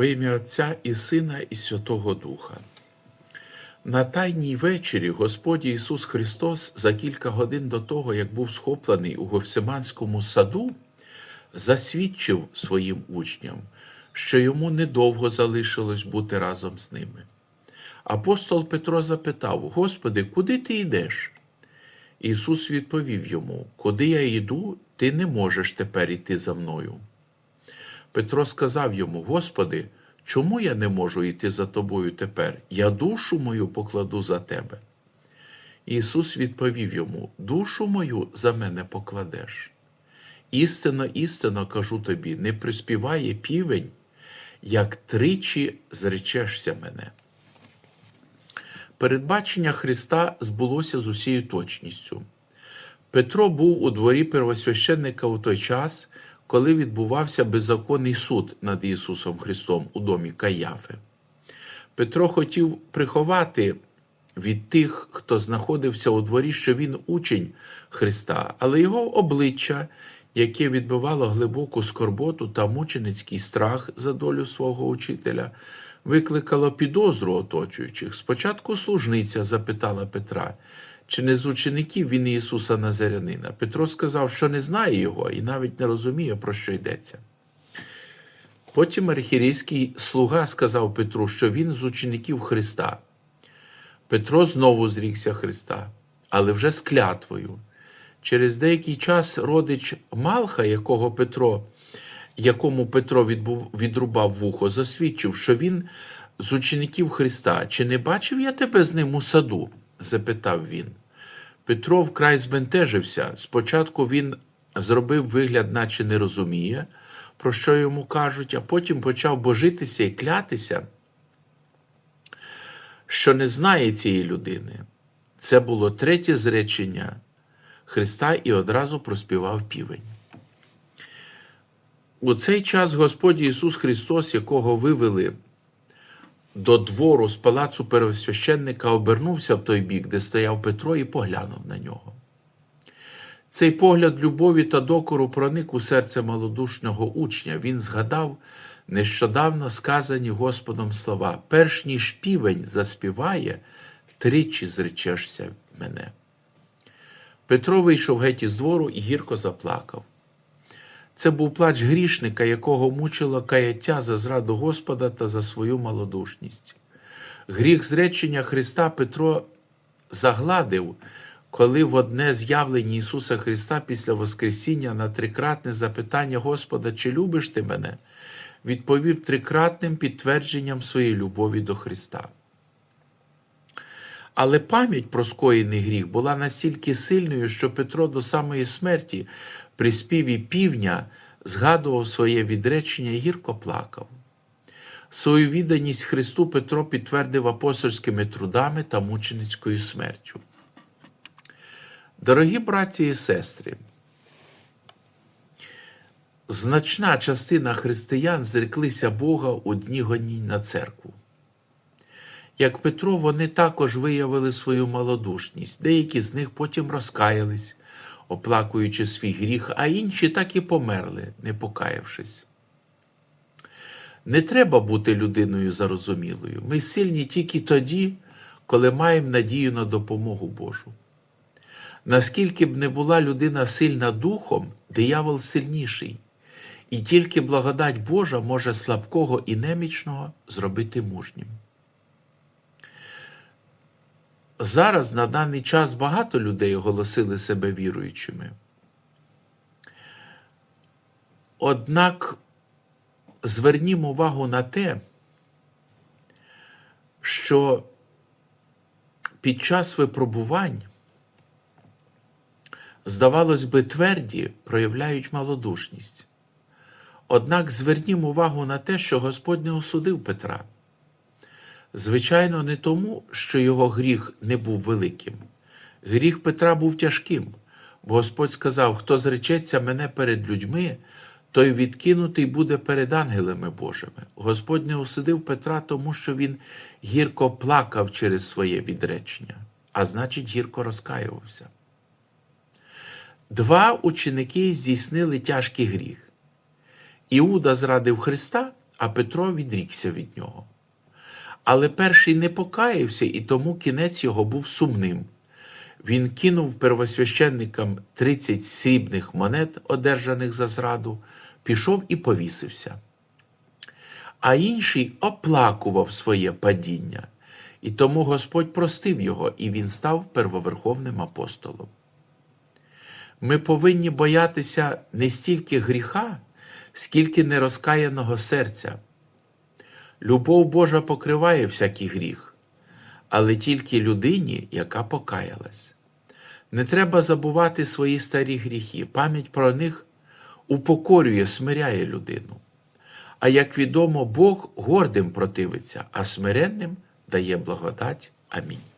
Во ім'я Отця і Сина, і Святого Духа. На Тайній вечері Господь Ісус Христос за кілька годин до того, як був схоплений у Гефсиманському саду, засвідчив своїм учням, що йому недовго залишилось бути разом з ними. Апостол Петро запитав: Господи, куди ти йдеш? Ісус відповів йому: Куди я йду, ти не можеш тепер іти за мною. Петро сказав йому: Господи, чому я не можу йти за тобою тепер? Я душу мою покладу за тебе. Ісус відповів йому: Душу мою за мене покладеш. Істинно, істинно кажу тобі, не приспіває півень, як тричі зречешся мене. Передбачення Христа збулося з усією точністю. Петро був у дворі первосвященника у той час, коли відбувався беззаконний суд над Ісусом Христом у домі Каяфи. Петро хотів приховати від тих, хто знаходився у дворі, що він учень Христа, але його обличчя, яке відбивало глибоку скорботу та мученицький страх за долю свого учителя, викликало підозру оточуючих. Спочатку служниця запитала Петра, чи не з учеників він Ісуса Назарянина. Петро сказав, що не знає його і навіть не розуміє, про що йдеться. Потім архірейський слуга сказав Петру, що він з учеників Христа. Петро знову зрікся Христа, але вже з клятвою. Через деякий час родич Малха, якого Петро, якому Петро відбув, відрубав вухо, засвідчив, що він з учеників Христа. Чи не бачив я тебе з ним у саду? Запитав він. Петро вкрай збентежився. Спочатку він зробив вигляд, наче не розуміє, про що йому кажуть, а потім почав божитися і клятися, що не знає цієї людини. Це було третє зречення Христа і одразу проспівав півень. У цей час Господь Ісус Христос, якого вивели до двору з палацу первосвященника, обернувся в той бік, де стояв Петро, і поглянув на нього. Цей погляд любові та докору проник у серце малодушного учня. Він згадав нещодавно сказані Господом слова: перш ніж півень заспіває, тричі зречешся мене. Петро вийшов геть із двору і гірко заплакав. Це був плач грішника, якого мучило каяття за зраду Господа та за свою малодушність. Гріх зречення Христа Петро загладив, коли в одне з'явлення Ісуса Христа після Воскресіння на трикратне запитання Господа, чи любиш ти мене, відповів трикратним підтвердженням своєї любові до Христа. Але пам'ять про скоєний гріх була настільки сильною, що Петро до самої смерті при співі півня згадував своє відречення і гірко плакав. Свою відданість Христу Петро підтвердив апостольськими трудами та мученицькою смертю. Дорогі браті і сестри, значна частина християн зреклися Бога у дні гонінь на церкву. Як Петро, вони також виявили свою малодушність, деякі з них потім розкаялись, оплакуючи свій гріх, а інші так і померли, не покаявшись. Не треба бути людиною зарозумілою. Ми сильні тільки тоді, коли маємо надію на допомогу Божу. Наскільки б не була людина сильна духом, диявол сильніший, і тільки благодать Божа може слабкого і немічного зробити мужнім. Зараз на даний час багато людей оголосили себе віруючими. Однак звернімо увагу на те, що під час випробувань, здавалось би, тверді проявляють малодушність. Однак звернімо увагу на те, що Господь не осудив Петра. Звичайно, не тому, що його гріх не був великим. Гріх Петра був тяжким, бо Господь сказав: хто зречеться мене перед людьми, той відкинутий буде перед ангелами Божими. Господь не осудив Петра, тому що він гірко плакав через своє відречення, а значить, гірко розкаювався. Два ученики здійснили тяжкий гріх. Іуда зрадив Христа, а Петро відрікся від нього. Але перший не покаявся, і тому кінець його був сумним. Він кинув первосвященникам 30 срібних монет, одержаних за зраду, пішов і повісився. А інший оплакував своє падіння, і тому Господь простив його, і він став первоверховним апостолом. Ми повинні боятися не стільки гріха, скільки нерозкаяного серця. Любов Божа покриває всякий гріх, але тільки людині, яка покаялась. Не треба забувати свої старі гріхи. Пам'ять про них упокорює, смиряє людину. А як відомо, Бог гордим противиться, а смиренним дає благодать. Амінь.